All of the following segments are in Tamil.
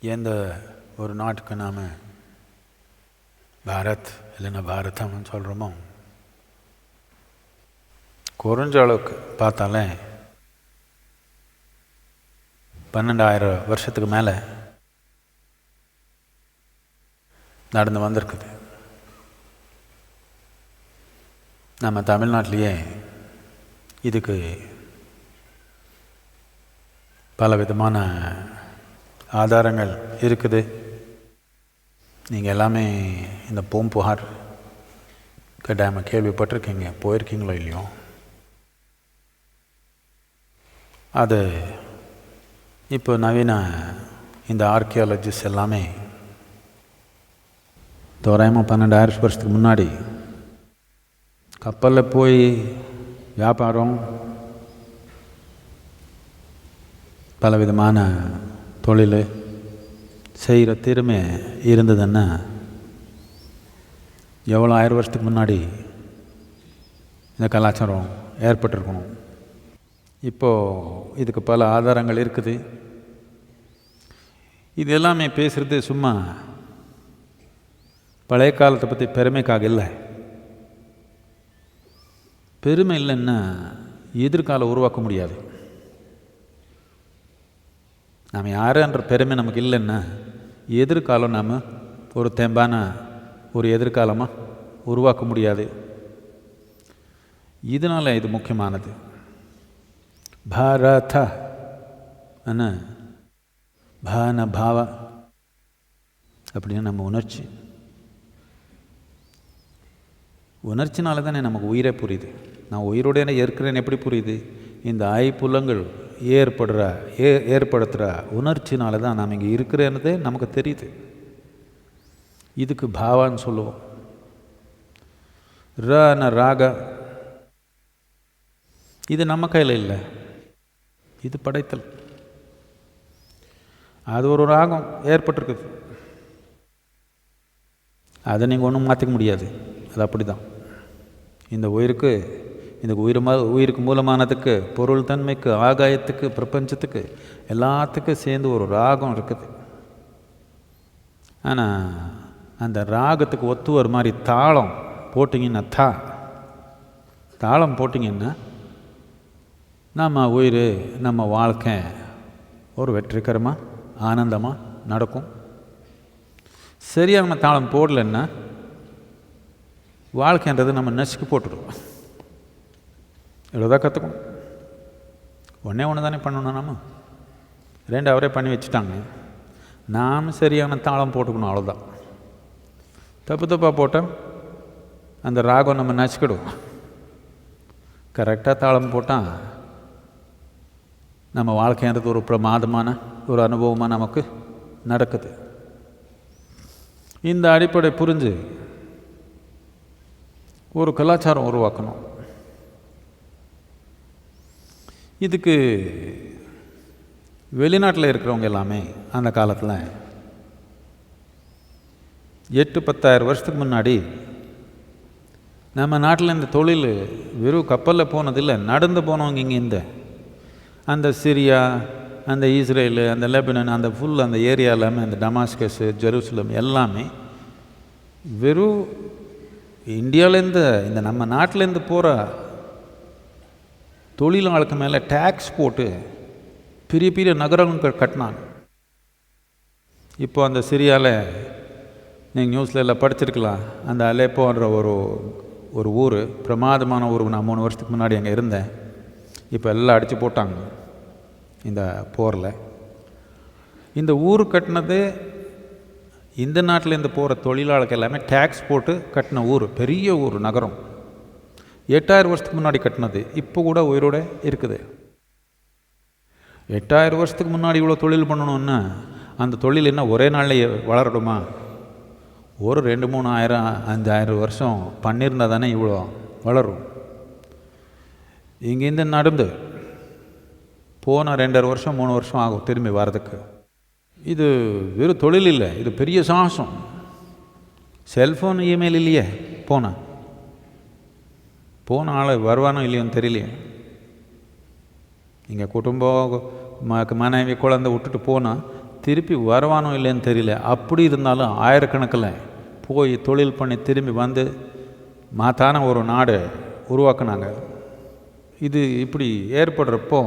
எந்த ஒரு நாட்டுக்கு நாம் பாரத் இல்லைன்னா பாரதம்னு சொல்கிறோமோ குறைஞ்ச அளவுக்கு பார்த்தாலே பன்னெண்டாயிரம் வருஷத்துக்கு மேலே நடந்து வந்திருக்குது. நம்ம தமிழ்நாட்டிலேயே இதுக்கு பல விதமான ஆதாரங்கள் இருக்குது. நீங்கள் எல்லாமே இந்த பூம்புகார் டேமை கேள்விப்பட்டிருக்கீங்க. போயிருக்கீங்களோ இல்லையோ? அது இப்போ நவீன இந்த ஆர்கியாலஜிஸ்ட் எல்லாமே தோராயமாக பன்னெண்டாயிரம் வருஷத்துக்கு முன்னாடி கப்பலில் போய் வியாபாரம் பலவிதமான தொழில் செய்கிற திறமை இருந்ததுன்னா எவ்வளோ ஆயிரம் வருஷத்துக்கு முன்னாடி இந்த கலாச்சாரம் ஏற்பட்டிருக்கணும். இப்போது இதுக்கு பல ஆதாரங்கள் இருக்குது. இது எல்லாமே பேசுகிறது சும்மா பழைய காலத்தை பற்றி பெருமைக்காக இல்லை. பெருமை இல்லைன்னா எதிர்காலம் உருவாக்க முடியாது. நாம் யாருன்ற பெருமை நமக்கு இல்லைன்னா எதிர்காலம் நாம் ஒரு தெம்பான ஒரு எதிர்காலமாக உருவாக்க முடியாது. இதனால் இது முக்கியமானது. பாரத என்ன? பான பாவ அப்படின்னு நம்ம உணர்ச்சி. உணர்ச்சினால தானே நமக்கு உயிரே புரியுது. நான் உயிரோட இருக்கிறேன்னு எப்படி புரியுது? இந்த ஐப்புலங்கள் ஏற்படுற ஏ ஏற்படுத்துகிற உணர்ச்சினால தான் நாம் இங்கே இருக்கிறேன்னதே நமக்கு தெரியுது. இதுக்கு பாவான்னு சொல்லுவோம். ரன ராக. இது நம்ம கையில் இல்லை. இது படைத்தல். அது ஒரு ராகம் ஏற்பட்டிருக்குது. அதை நீங்கள் ஒன்றும் மாற்றிக்க முடியாது. அது அப்படி தான் இந்த உயிருக்கு இந்த உயிர் ம உயிருக்கு மூலமானதுக்கு பொருள் தன்மைக்கு ஆகாயத்துக்கு பிரபஞ்சத்துக்கு எல்லாத்துக்கும் சேர்ந்து ஒரு ராகம் இருக்குது. ஆனால் அந்த ராகத்துக்கு ஒத்து ஒரு மாதிரி தாளம் போட்டிங்கன்னா தா. தாளம் போட்டிங்கன்னா நம்ம உயிர் நம்ம வாழ்க்கை ஒரு வெற்றிகரமாக ஆனந்தமாக நடக்கும். சரியாக நம்ம தாளம் போடலைன்னா வாழ்க்கைன்றது நம்ம நசுக்கு போட்டுடுவோம். இவ்வளோதான் கற்றுக்கணும் ஒன்றே ஒன்று தானே பண்ணணும் நம்ம ரெண்டு அவரே பண்ணி வச்சுட்டாங்க. நாம் சரியான தாளம் போட்டுக்கணும் அவ்வளோதான் தப்பு தப்பாக போட்டால் அந்த ராகம் நம்ம நச்சுக்கிடுவோம் கரெக்டாக தாளம் போட்டால் நம்ம வாழ்க்கைன்றது ஒரு பிரமாதமான ஒரு அனுபவமாக நமக்கு நடக்குது. இந்த அடிப்படை புரிஞ்சு ஒரு கலாச்சாரம் உருவாக்கணும். இதுக்கு வெளிநாட்டில் இருக்கிறவங்க எல்லாமே அந்த காலத்தில் எட்டு பத்தாயிரம் வருஷத்துக்கு முன்னாடி நம்ம நாட்டில் இந்த தொழில் வெறும் கப்பலில் போனதில்லை நடந்து போனவங்க இங்கே இந்த அந்த சிரியா அந்த இஸ்ரேலு அந்த லெபனன் அந்த ஃபுல் அந்த ஏரியா எல்லாமே அந்த டமாஸ்கஸ் ஜெருசலம் எல்லாமே வெறும் இந்தியாவிலேருந்து இந்த நம்ம நாட்டிலேருந்து போகிற தொழிலாளுக்கு மேலே டேக்ஸ் போட்டு பெரிய பெரிய நகரங்கள் கட்டினாங்க இப்போ அந்த சிரியாவில் நீங்கள் நியூஸில் எல்லாம் படிச்சிருக்கலாம். அந்த அலேப்போன்ற ஒரு ஒரு ஊர் பிரமாதமான ஊர் நான் மூணு வருஷத்துக்கு முன்னாடி அங்கே இருந்தேன். இப்போ எல்லாம் அடித்து போட்டாங்க இந்த போரில். இந்த ஊர் கட்டினது இந்த நாட்டிலேருந்து போகிற தொழிலாளர்கள் எல்லாமே டேக்ஸ் போட்டு கட்டின ஊர் பெரிய ஊர் நகரம். எட்டாயிரம் வருஷத்துக்கு முன்னாடி கட்டினது இப்போ கூட உயிரோட இருக்குது. எட்டாயிரம் வருஷத்துக்கு முன்னாடி இவ்வளோ தொழில் பண்ணணுன்னா அந்த தொழில் என்ன ஒரே நாளில் வளரடுமா ஒரு ரெண்டு மூணு ஆயிரம் அஞ்சாயிரம் வருஷம் பண்ணியிருந்தால் தானே இவ்வளோ வளரும். இங்கேருந்து நடந்து போன ரெண்டரை வருஷம் மூணு வருஷம் ஆகும் திரும்பி வரதுக்கு இது வெறும் தொழில் இல்லை இது பெரிய சாகசம். செல்ஃபோன் இமெயில் இல்லையே போனேன் போன ஆள் வருவானோ இல்லையோன்னு தெரியலையே. இங்கே குடும்பம் மனைவி குழந்தை விட்டுட்டு போனால் திருப்பி வருவானோ இல்லைன்னு தெரியல. அப்படி இருந்தாலும் ஆயிரக்கணக்கில் போய் தொழில் பண்ணி திரும்பி வந்து மாத்தான ஒரு நாடு உருவாக்குனாங்க. இது இப்படி ஏற்படுறப்போ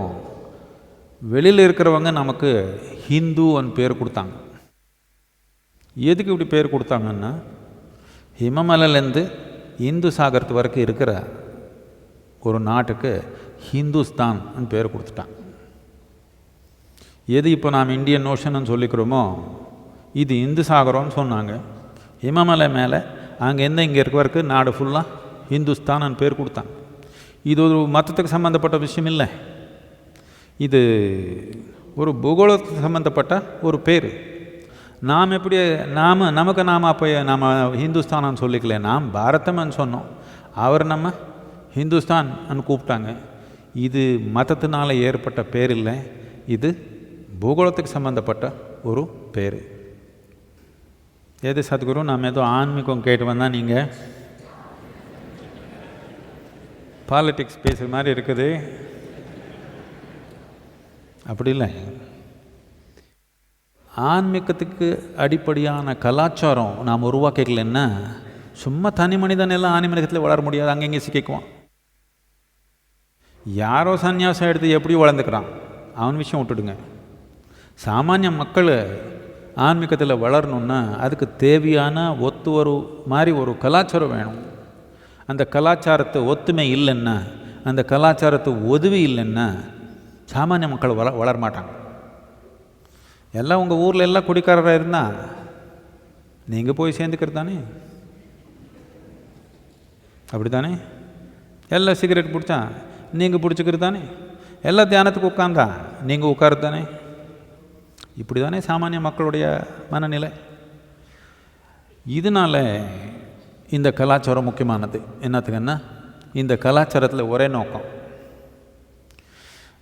வெளியில் இருக்கிறவங்க நமக்கு ஹிந்துன்னு பேர் கொடுத்தாங்க. எதுக்கு இப்படி பேர் கொடுத்தாங்கன்னா ஹிமமலையிலேருந்து இந்து சாகரத்து வரைக்கும் இருக்கிற ஒரு நாட்டுக்கு ஹிந்துஸ்தான் பேர் கொடுத்துட்டான். எது இப்போ நாம் இந்தியன் ஓஷன்னு சொல்லிக்கிறோமோ இது இந்து சாகரம்னு சொன்னாங்க. இமமலை மேலே அங்கேருந்து இங்கே இருக்கிறவருக்கு நாடு ஃபுல்லாக ஹிந்துஸ்தான்னு பேர் கொடுத்தான். இது ஒரு மதத்துக்கு சம்மந்தப்பட்ட விஷயம் இல்லை. இது ஒரு பூகோளத்துக்கு சம்மந்தப்பட்ட ஒரு பேர். நாம் எப்படி நாம் நமக்கு நாம் அப்போ நாம் ஹிந்துஸ்தானான்னு சொல்லிக்கல. நாம் பாரதம்னு சொன்னோம். அவர் நம்ம ஹிந்துஸ்தான் கூப்பிட்டாங்க. இது மதத்தினால் ஏற்பட்ட பேர் இல்லை. இது பூகோளத்துக்கு சம்மந்தப்பட்ட ஒரு பேர். எது சத்குரு? நாம் ஏதோ ஆன்மீகம் கேட்டு வந்தால் நீங்கள் பாலிட்டிக்ஸ் பேசுகிற மாதிரி இருக்குது. அப்படி இல்லை. ஆன்மீகத்துக்கு அடிப்படையான கலாச்சாரம் நாம் உருவாக்கிக்கலன்னா சும்மா தனி மனிதன் எல்லாம் ஆன்மீகத்தில் வளர முடியாது. அங்கங்கே சிக்கிக்குவான். யாரோ சந்நியாசம் எடுத்து எப்படி வளர்ந்துக்கிறான்? அவன் விஷயம் விட்டுடுங்க. சாமானிய மக்கள் ஆன்மீகத்தில் வளரணுன்னா அதுக்கு தேவையான ஒத்து ஒரு மாதிரி ஒரு கலாச்சாரம் வேணும். அந்த கலாச்சாரத்தை ஒத்துமை இல்லைன்னா அந்த கலாச்சாரத்தை உதவி இல்லைன்னா சாமானிய மக்கள் வள வளர மாட்டாங்க. எல்லாம் உங்கள் ஊரில் எல்லாம் குடிக்காரராக இருந்தால் நீங்கள் போய் சேர்ந்துக்கிறது தானே? அப்படி தானே எல்லாம் சிகரெட் பிடிச்சா நீங்கள் பிடிச்சிக்கிறது தானே? எல்லா தியானத்துக்கு உட்காந்தா நீங்கள் உட்காருது தானே? இப்படி தானே சாமானிய மக்களுடைய மனநிலை. இதனால் இந்த கலாச்சாரம் முக்கியமானது. என்னத்துக்குன்னா இந்த கலாச்சாரத்தில் ஒரே நோக்கம்.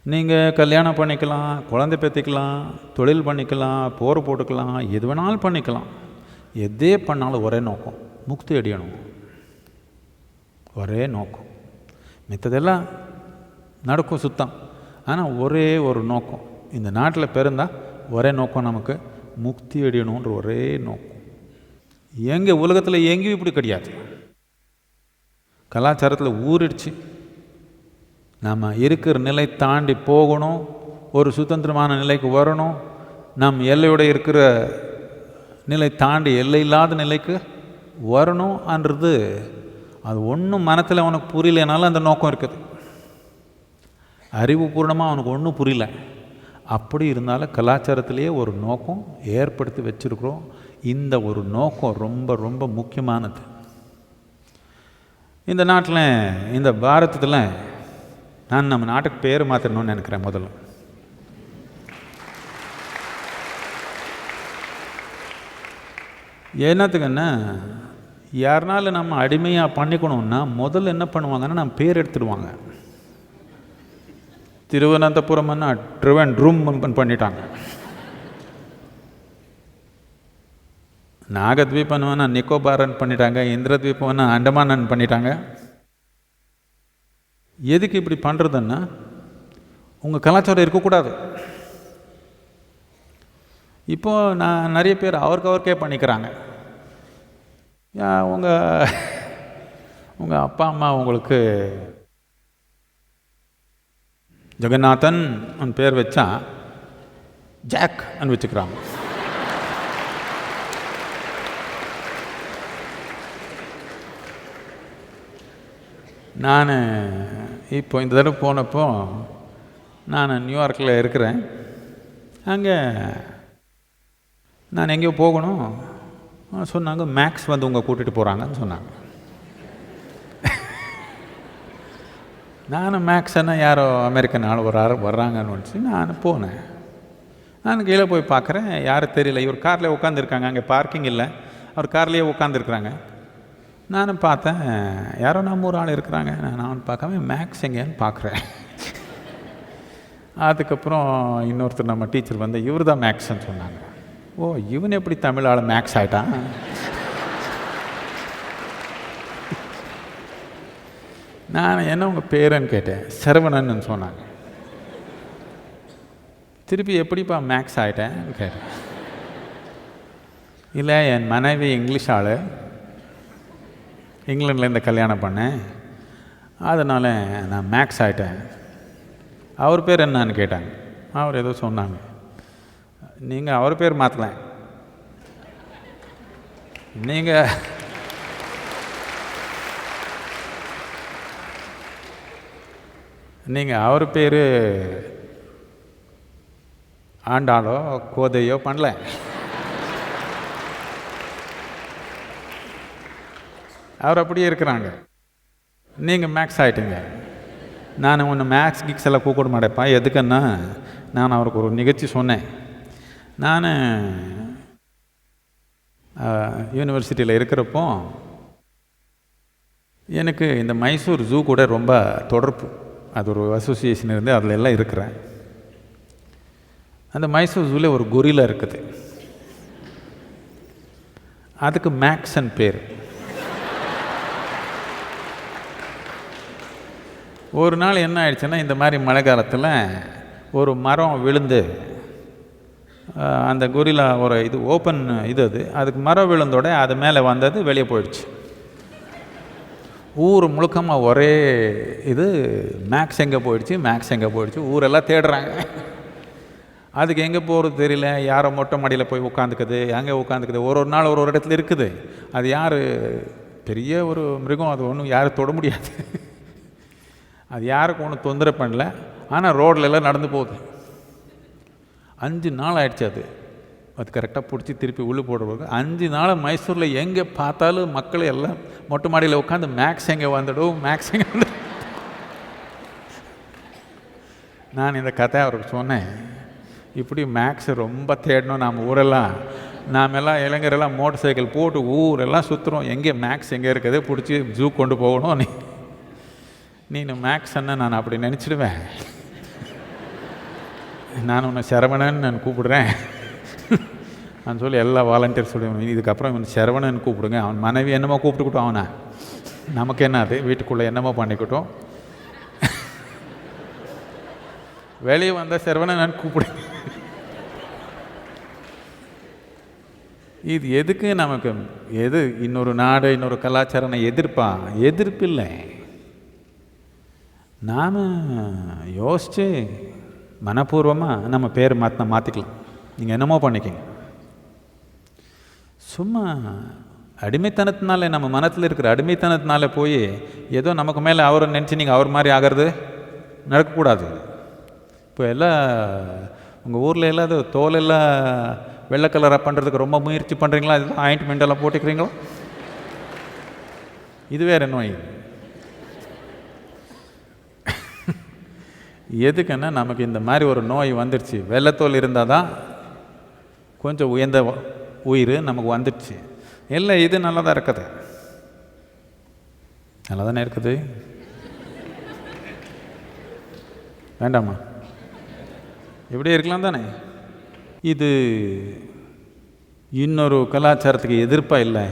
நீங்கள் கல்யாணம் பண்ணிக்கலாம் குழந்தை பெற்றுக்கலாம் தொழில் பண்ணிக்கலாம் போர் போட்டுக்கலாம் எது வேணாலும் பண்ணிக்கலாம். எதே பண்ணாலும் ஒரே நோக்கம். முக்தி அடையணும். ஒரே நோக்கம். மித்ததெல்லாம் நடக்கும் சுத்தம். ஆனால் ஒரே ஒரு நோக்கம். இந்த நாட்டில் பிறந்தால் ஒரே நோக்கம் நமக்கு முக்தி அடையணுன்ற ஒரே நோக்கம். எங்கே உலகத்தில் எங்கேயும் இப்படி கிடையாது. கலாச்சாரத்தில் ஊறிடுச்சு. நம்ம இருக்கிற நிலை தாண்டி போகணும். ஒரு சுதந்திரமான நிலைக்கு வரணும். நம் எல்லையோட இருக்கிற நிலை தாண்டி எல்லை இல்லாத நிலைக்கு வரணும்ன்றது அது ஒன்றும் மனத்தில் உனக்கு புரியலனாலும் அந்த நோக்கம் இருக்குது. அறிவுபூர்ணமாக அவனுக்கு ஒன்றும் புரியல. அப்படி இருந்தாலும் கலாச்சாரத்திலேயே ஒரு நோக்கம் ஏற்படுத்தி வச்சுருக்குறோம். இந்த ஒரு நோக்கம் ரொம்ப ரொம்ப முக்கியமானது. இந்த நாட்டில் இந்த பாரதத்தில் நான் நம்ம நாட்டுக்கு பேர் மாற்றணும்னு நினைக்கிறேன் முதல்ல. என்னத்துக்குன்னா யாருனாலும் நம்ம அடிமையாக பண்ணிக்கணும்னா முதல்ல என்ன பண்ணுவாங்கன்னா நம்ம பேர் எடுத்துடுவாங்க. திருவனந்தபுரம்னா ட்ரிவன் பண்ணிட்டாங்க. நாகத்வீபம்னா நிக்கோபாரன் பண்ணிட்டாங்க இந்திரத்வீபம்னா அண்டமானன் பண்ணிட்டாங்க. எதுக்கு இப்படி பண்ணுறதுன்னா உங்கள் கலாச்சாரம் இருக்கக்கூடாது. இப்போ நான் நிறைய பேர் அவருக்கு அவருக்கே பண்ணிக்கிறாங்க உங்கள் உங்கள் அப்பா அம்மா உங்களுக்கு ஜெகநாதன் பேர் வச்சா ஜாக் அனு வச்சுக்கிறாங்க. நான் இப்போ இந்த தடவை போனப்போ நான் நியூயார்க்கில் இருக்கிறேன். அங்கே நான் எங்கேயோ போகணும். சொன்னாங்க மேக்ஸ் வந்து உங்கள் கூட்டிகிட்டு போகிறாங்கன்னு சொன்னாங்க. நானும் மேக்ஸ்னா யாரோ அமெரிக்கன் ஆள் வர்றாரு வர்றாங்கன்னு நினச்சி நான் போனேன். நான் கீழே போய் பார்க்குறேன். யாரும் தெரியல. இவர் காரில் உட்காந்துருக்காங்க அங்கே பார்க்கிங் இல்லை. அவர் கார்லேயே உட்காந்துருக்குறாங்க நானும் பார்த்தேன் யாரோ நம்ம ஒரு ஆள் இருக்கிறாங்க. நான் அவன் பார்க்காம மேக்ஸ் எங்கேன்னு பார்க்குறேன். அதுக்கப்புறம் இன்னொருத்தர் நம்ம டீச்சர் வந்து இவர் தான் மேக்ஸ்ன்னு சொன்னாங்க. ஓ இவன் எப்படி தமிழ் ஆள் மேக்ஸ் ஆகிட்டான் நான் என்ன உங்கள் பேருன்னு கேட்டேன்? சரவணன் சொன்னாங்க. திருப்பி எப்படிப்பா மேக்ஸ் ஆகிட்டேன் கேட்டேன். இல்லை என் மனைவி இங்கிலீஷ் ஆள். இங்கிலாந்துலேருந்து கல்யாணம் பண்ணேன். அதனால் நான் மேக்ஸ் ஆகிட்டேன் அவர் பேர் என்னன்னு கேட்டாங்க. அவர் ஏதோ சொன்னாங்க. நீங்கள் அவர் பேர் மாற்றலை நீங்கள் நீங்கள் அவர் பேர் ஆண்டாளோ கோதையோ பண்ணல. அவர் அப்படியே இருக்கிறாங்க. நீங்கள் மேக்ஸ் ஆகிட்டீங்க நான் ஒன்று மேக்ஸ் கிக்ஸ் எல்லாம் கூப்பிட மாட்டேப்பா எதுக்குன்னா நான் அவருக்கு ஒரு நிகழ்ச்சி சொன்னேன். நான் யூனிவர்சிட்டியில் இருக்கிறப்போ எனக்கு இந்த மைசூர் ஜூ கூட ரொம்ப தொடர்பு. அது ஒரு அசோசியேஷன் இருந்து அதில் எல்லாம் இருக்கிறேன். அந்த மைசூர் ஜூவில் ஒரு கொரிலா இருக்குது. அதுக்கு மேக்ஸன் பேர். ஒரு நாள் என்ன ஆயிடுச்சுன்னா இந்த மாதிரி மழை காலத்தில் ஒரு மரம் விழுந்து அந்த கொரிலா ஒரு இது ஓப்பன் இது அது. அதுக்கு மரம் விழுந்தோட அது மேலே வந்தது வெளியே போயிடுச்சு. ஊர் முழுக்கமாக ஒரே இது மேக்ஸ் எங்கே போயிடுச்சு? மேக்ஸ் எங்கே போயிடுச்சு? ஊரெல்லாம் தேடுறாங்க. அதுக்கு எங்கே போகிறது தெரியல. யாரோ மொட்டை மாடியில் போய் உட்காந்துக்குது. எங்கே உட்காந்துக்குது. ஒரு ஒரு நாள் ஒரு ஒரு இடத்துல இருக்குது. அது யார்? பெரிய ஒரு மிருகம். அது ஒன்றும் யாரும் தொட முடியாது. அது யாருக்கும் ஒன்றும் தொந்தரவு பண்ணல. ஆனால் ரோட்லெல்லாம் நடந்து போகுது. அஞ்சு நாள் ஆயிடுச்சு அது. அது கரெக்டாக பிடிச்சி திருப்பி உள்ளே போடுவாங்க அஞ்சு நாள் மைசூரில் எங்கே பார்த்தாலும் மக்கள் எல்லாம் மொட்டை மாடியில் உட்காந்து மேக்ஸ் எங்கே வந்துடும் மேக்ஸ் எங்கே வந்து நான் இந்த கதை அவருக்கு சொன்னேன். இப்படி மேக்ஸ் ரொம்ப தேடணும் நாம் ஊரெல்லாம். நாம் எல்லாம் இளைஞரெல்லாம் மோட்டர் சைக்கிள் போட்டு ஊரெல்லாம் சுற்றுறோம் எங்கே மேக்ஸ் எங்கே இருக்கிறதே பிடிச்சி ஜூ கொண்டு போகணும் நீ. நீ மேக்ஸ் என்ன நான் அப்படி நினச்சிடுவேன். நான் உன்னை சரவணன் நான் கூப்பிடுறேன். நான் சொல்லி எல்லா வாலண்டியர் சொல்லுவேன் இதுக்கப்புறம் இவன் சரவணன் கூப்பிடுங்க. அவன் மனைவி என்னமோ கூப்பிட்டுக்கிட்டோம் அவனை. நமக்கு என்ன அது? வீட்டுக்குள்ளே என்னமோ பண்ணிக்கிட்டோம். வெளியே வந்தால் சரவணன் நான் கூப்பிடுங்க இது எதுக்கு நமக்கு? எது? இன்னொரு நாடு இன்னொரு கலாச்சாரம் எதிர்ப்பா? எதிர்ப்பு இல்லை. நாம் யோசித்து மனப்பூர்வமாக நம்ம பேர் மாற்றின மாற்றிக்கலாம் நீங்கள் என்னமோ பண்ணிக்கிங்க. சும்மா அடிமைத்தனத்தினால நம்ம மனத்தில் இருக்கிற அடிமைத்தனத்தினால போய் ஏதோ நமக்கு மேலே அவரை நினச்சி நீங்கள் அவர் மாதிரி ஆகிறது நடக்கக்கூடாது. இப்போ எல்லாம் உங்கள் ஊரில் எல்லாம் அது தோலெல்லாம் வெள்ளை கலராக பண்ணுறதுக்கு ரொம்ப முயற்சி பண்ணுறீங்களா இதெல்லாம் ஆயின்ட்மெண்ட் எல்லாம் இது வேறு நோய். எதுக்குன்னா நமக்கு இந்த மாதிரி ஒரு நோய் வந்துடுச்சு வெள்ளத்தோல் இருந்தால் தான் கொஞ்சம் உயர்ந்த உயிர் நமக்கு வந்துடுச்சு. இல்லை இது நல்லா தான் இருக்குது. நல்லா தானே இருக்குது? வேண்டாமா இப்படியே இருக்கலாம் தானே? இது இன்னொரு கலாச்சாரத்துக்கு எதிர்ப்பாக இல்லை.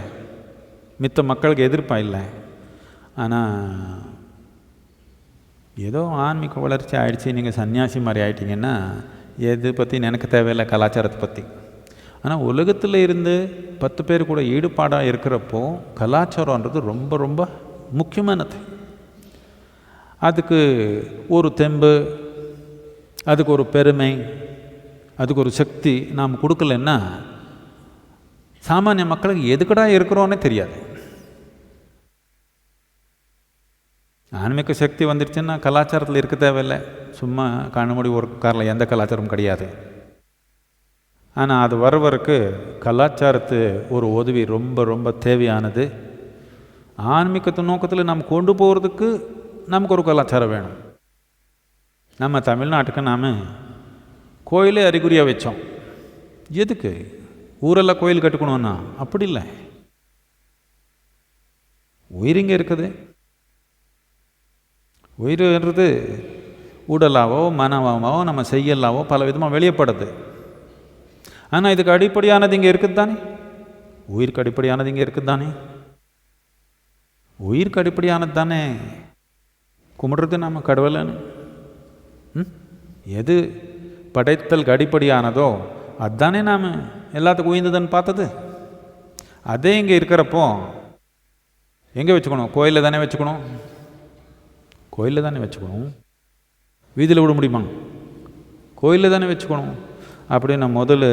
மித்த மக்களுக்கு எதிர்ப்பாக இல்லை. ஆனால் ஏதோ ஆன்மீக வளர்ச்சி ஆகிடுச்சி நீங்கள் சன்னியாசி மாதிரி ஆகிட்டிங்கன்னா எது பற்றி எனக்கு தேவையில்லை கலாச்சாரத்தை பற்றி ஆனால் உலகத்தில் இருந்து பத்து பேர் கூட ஈடுபாடாக இருக்கிறப்போ கலாச்சாரன்றது ரொம்ப ரொம்ப முக்கியமானது. அதுக்கு ஒரு தெம்பு அதுக்கு ஒரு பெருமை அதுக்கு ஒரு சக்தி நாம் கொடுக்கலன்னா சாமானிய மக்களுக்கு எதுக்கடா இருக்கிறோன்னே தெரியாது. ஆன்மீக சக்தி வந்துடுச்சுன்னா கலாச்சாரத்தில் இருக்க தேவையில்லை. சும்மா கண்ணுமூடி ஒரு காரில் எந்த கலாச்சாரமும் கிடையாது. ஆனால் அது வருவருக்கு கலாச்சாரத்து ஒரு உதவி ரொம்ப ரொம்ப தேவையானது. ஆன்மீகத்து நோக்கத்தில் நாம் கொண்டு போகிறதுக்கு நமக்கு ஒரு கலாச்சாரம் வேணும். நம்ம தமிழ்நாட்டுக்கு நாம் கோயிலே அறிகுறியாக வச்சோம். எதுக்கு? ஊரெல்லாம் கோயில் கட்டுக்கணும்னா? அப்படி இல்லை. உயிரிங்க இருக்குது? உயிர்ன்றது உடலாவோ மனமாவோ நம்ம செய்யலாவோ பல விதமாக வெளியப்படுது. ஆனால் இதுக்கு அடிப்படையானது இங்கே இருக்குது தானே உயிருக்கு அடிப்படையானது இங்கே இருக்குது தானே உயிருக்கு அடிப்படையானது தானே? கும்பிடுறது நம்ம கடவுளன்னு. ம்? எது படைத்தலுக்கு அடிப்படையானதோ அதுதானே நாம் எல்லாத்துக்கும் உயர்ந்ததுன்னு பார்த்தது. அதே இங்கே இருக்கிறப்போ எங்கே வச்சுக்கணும்? கோயிலில் தானே வச்சுக்கணும்? கோயிலில் தானே வச்சுக்கணும். வீதியில் விட முடியுமா? கோயிலில் தானே வச்சுக்கணும். அப்படின்னு முதல்ல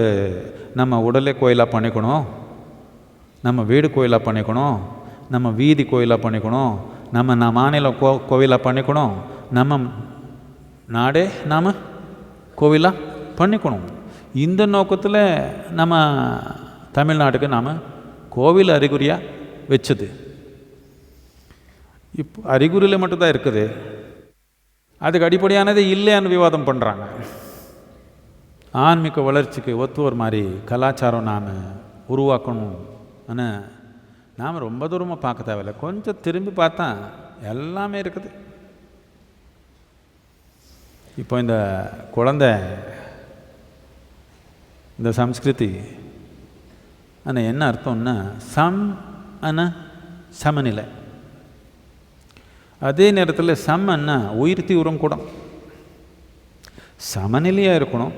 நம்ம உடலே கோயிலாக பண்ணிக்கணும். நம்ம வீடு கோயிலாக பண்ணிக்கணும். நம்ம வீதி கோயிலாக பண்ணிக்கணும். நம்ம நான் மாநிலம் கோ கோவிலாக பண்ணிக்கணும். நம்ம நாடே நாம் கோவிலாக பண்ணிக்கணும். இந்த நோக்கத்தில் நம்ம தமிழ்நாட்டுக்கு நாம் கோவில் அறிகுறியாக வச்சது. இப்போ அறிகுறியில் மட்டும்தான் இருக்குது. அதுக்கு அடிப்படையானது இல்லைன்னு விவாதம் பண்ணுறாங்க ஆன்மீக வளர்ச்சிக்கு ஒத்து ஒரு மாதிரி கலாச்சாரம் நாம் உருவாக்கணும் ஆனால் நாம் ரொம்ப தூரமாக பார்க்க தேவையில்ல. கொஞ்சம் திரும்பி பார்த்தா எல்லாமே இருக்குது. இப்போ இந்த குழந்தை இந்த சம்ஸ்கிருதி ஆனால் என்ன அர்த்தம்னா சம் அண்ணா சமநிலை. அதே நேரத்தில் சம்மன்னா உயிர் தீவிரம் கூட. சமநிலையாக இருக்கணும்.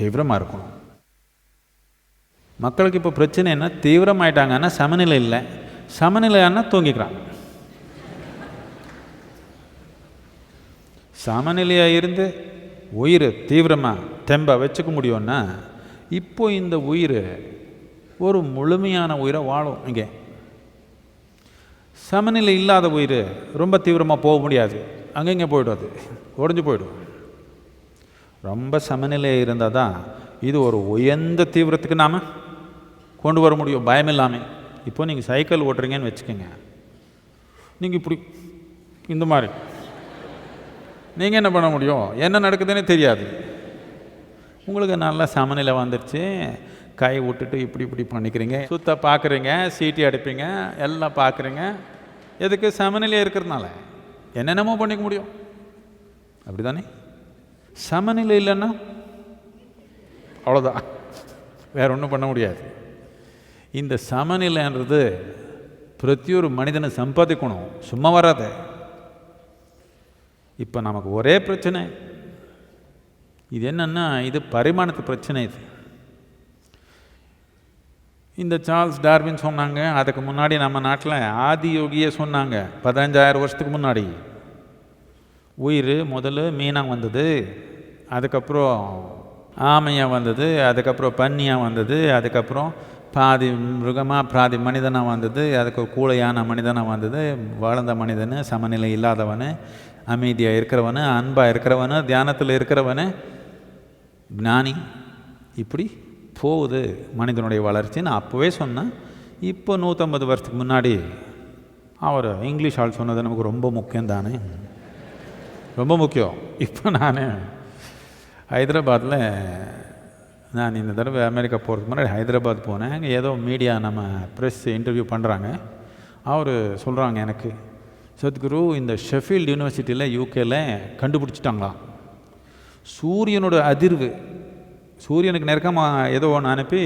தீவிரமாக இருக்கணும் மக்களுக்கு இப்போ பிரச்சனை என்ன தீவிரமாயிட்டாங்கன்னா சமநிலை இல்லை. சமநிலையானா தூங்கிக்கிறாங்க சமநிலையாக இருந்து உயிர் தீவிரமாக தெம்ப வச்சுக்க முடியும்னா இப்போ இந்த உயிர் ஒரு முழுமையான உயிரை வாழும் இங்கே. சமநிலை இல்லாத உயிர் ரொம்ப தீவிரமாக போக முடியாது. அங்கங்கே போய்டும் அது. உடஞ்சி போயிடும். ரொம்ப சமநிலை இருந்தால் தான் இது ஒரு உயர்ந்த தீவிரத்துக்கு நாம் கொண்டு வர முடியும். பயம் இல்லாமல் இப்போ நீங்கள் சைக்கிள் ஓட்டுறீங்கன்னு வச்சுக்கோங்க. நீங்கள் இப்படி இந்த மாதிரி. நீங்கள் என்ன பண்ண முடியும்? என்ன நடக்குதுன்னே தெரியாது. உங்களுக்கு நல்லா சமநிலை வந்துடுச்சு கை விட்டுட்டு இப்படி இப்படி பண்ணிக்கிறீங்க. சுத்த பார்க்குறீங்க சீட்டி அடிப்பீங்க எல்லாம் பார்க்குறீங்க எதுக்கு சமநிலையாக இருக்கிறதுனால? என்னென்னமோ பண்ணிக்க முடியும். அப்படி தானே சமநிலை இல்லைன்னா அவ்வளோதான் வேற ஒன்றும் பண்ண முடியாது. இந்த சமநிலைன்றது பிரதியொரு மனிதனை சம்பாதிக்கணும். சும்மா வராது. இப்போ நமக்கு ஒரே பிரச்சனை. இது என்னன்னா இது பரிமாணத்து பிரச்சனை இது. இந்த சார்ல்ஸ் டார்வின் சொன்னாங்க அதுக்கு முன்னாடி நம்ம நாட்டில் ஆதி யோகியே சொன்னாங்க பதினஞ்சாயிரம் வருஷத்துக்கு முன்னாடி. உயிர் முதல்ல மீனாக வந்தது. அதுக்கப்புறம் ஆமையாக வந்தது அதுக்கப்புறம் பன்னியாக வந்தது அதுக்கப்புறம் பாதி மிருகமாக பாதி மனிதனாக வந்தது அதுக்கு கூலையான மனிதனாக வந்தது வளர்ந்த மனிதன் சமநிலை இல்லாதவன் அமைதியாக இருக்கிறவன் அன்பாக இருக்கிறவன் தியானத்தில் இருக்கிறவன் ஞானி. இப்படி போகுது மனிதனுடைய வளர்ச்சி நான் அப்போவே சொன்னேன் இப்போ நூற்றம்பது வருஷத்துக்கு முன்னாடி அவர் இங்கிலீஷ் ஆள் சொன்னது நமக்கு ரொம்ப முக்கியம் தானே ரொம்ப முக்கியம். இப்போ நான் ஹைதராபாத்தில் நான் இந்த தடவை அமெரிக்கா போகிறதுக்கு முன்னாடி ஹைதராபாத் போனேன். அங்கே ஏதோ மீடியா நம்ம ப்ரெஸ் இன்டர்வியூ பண்ணுறாங்க அவர் சொல்கிறாங்க எனக்கு சத்குரு இந்த ஷெஃபீல்டு யூனிவர்சிட்டியில் யூகேல கண்டுபிடிச்சிட்டாங்களாம் சூரியனோட அதிர்வு சூரியனுக்கு நெருக்கமாக ஏதோ ஒன்று அனுப்பி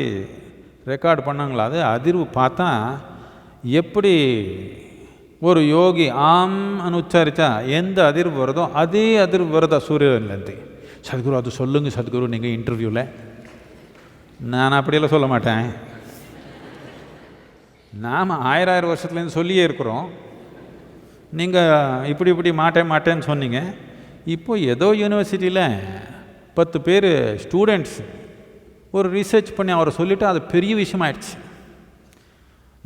ரெக்கார்டு பண்ணாங்களா? அது அதிர்வு பார்த்தா எப்படி ஒரு யோகி ஆம்னு உச்சாரிச்சா எந்த அதிர்வு வருதோ அதே அதிர்வு வருதா சூரியன்லேருந்து? சத்குரு அது சொல்லுங்க சத்குரு நீங்கள் இன்டர்வியூவில் நான் அப்படியெல்லாம் சொல்ல மாட்டேன். நாம் ஆயிரம் ஆயிரம் வருஷத்துலேருந்து சொல்லியே இருக்கிறோம். நீங்கள் இப்படி இப்படி மாட்டேன் மாட்டேன்னு சொன்னீங்க. இப்போ ஏதோ யூனிவர்சிட்டியில் பத்து பேர் ஸ்டூடெண்ட்ஸ் ஒரு ரிசர்ச் பண்ணி அவரை சொல்லிவிட்டு அது பெரிய விஷயமாயிடுச்சு.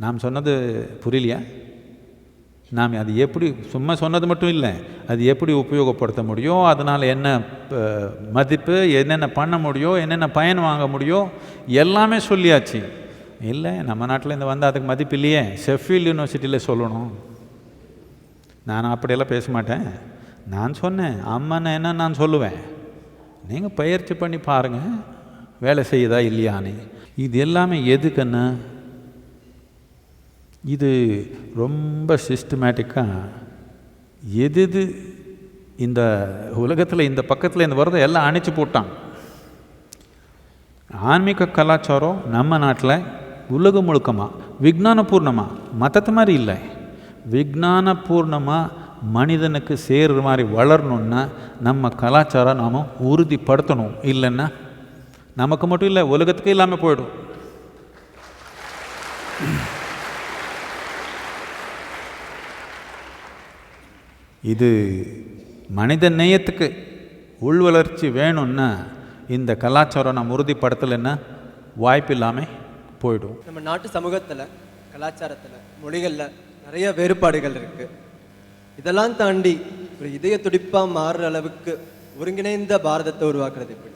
நாம் சொன்னது புரியலையா? நாம் அது எப்படி சும்மா சொன்னது மட்டும் இல்லை அது எப்படி உபயோகப்படுத்த முடியும் அதனால் என்ன மதிப்பு என்னென்ன பண்ண முடியும் என்னென்ன பயன் வாங்க முடியும் எல்லாமே சொல்லியாச்சு. இல்லை நம்ம நாட்டில் இந்த வந்து அதுக்கு மதிப்பு இல்லையே. ஷெஃபீல்டு யூனிவர்சிட்டியில் சொல்லணும். நான் அப்படியெல்லாம் பேச மாட்டேன். நான் சொன்னேன் அம்மனை என்ன நான் சொல்லுவேன்? நீங்கள் பயிற்சி பண்ணி பாருங்கள் வேலை செய்யுதா இல்லையான்னு. இது எல்லாமே எதுக்குன்னா? இது ரொம்ப சிஸ்டமேட்டிக்காக எது எது இந்த உலகத்தில் இந்த பக்கத்தில் இந்த வரதை எல்லாம் அணைச்சி போட்டான் ஆன்மீக கலாச்சாரம் நம்ம நாட்டில் உலகம் முழுக்கமாக விஜானபூர்ணமாக மற்றத்து மாதிரி இல்லை. விஜானபூர்ணமாக மனிதனுக்கு சேர்கிற மாதிரி வளரணுன்னா நம்ம கலாச்சாரம் நாம் உறுதிப்படுத்தணும். இல்லைன்னா நமக்கு மட்டும் இல்லை உலகத்துக்கே இல்லாமல் போயிடும். இது மனித நேயத்துக்கு உள் வளர்ச்சி வேணும்னா இந்த கலாச்சாரம் நம்ம உறுதிப்படுத்தலைன்னா வாய்ப்பு இல்லாமல் போயிடும். நம்ம நாட்டு சமூகத்தில் கலாச்சாரத்தில் மொழிகளில் நிறைய வேறுபாடுகள் இருக்குது இதெல்லாம் தாண்டி ஒரு இதய துடிப்பாக மாறுற அளவுக்கு ஒருங்கிணைந்த பாரதத்தை உருவாக்குறது எப்படி?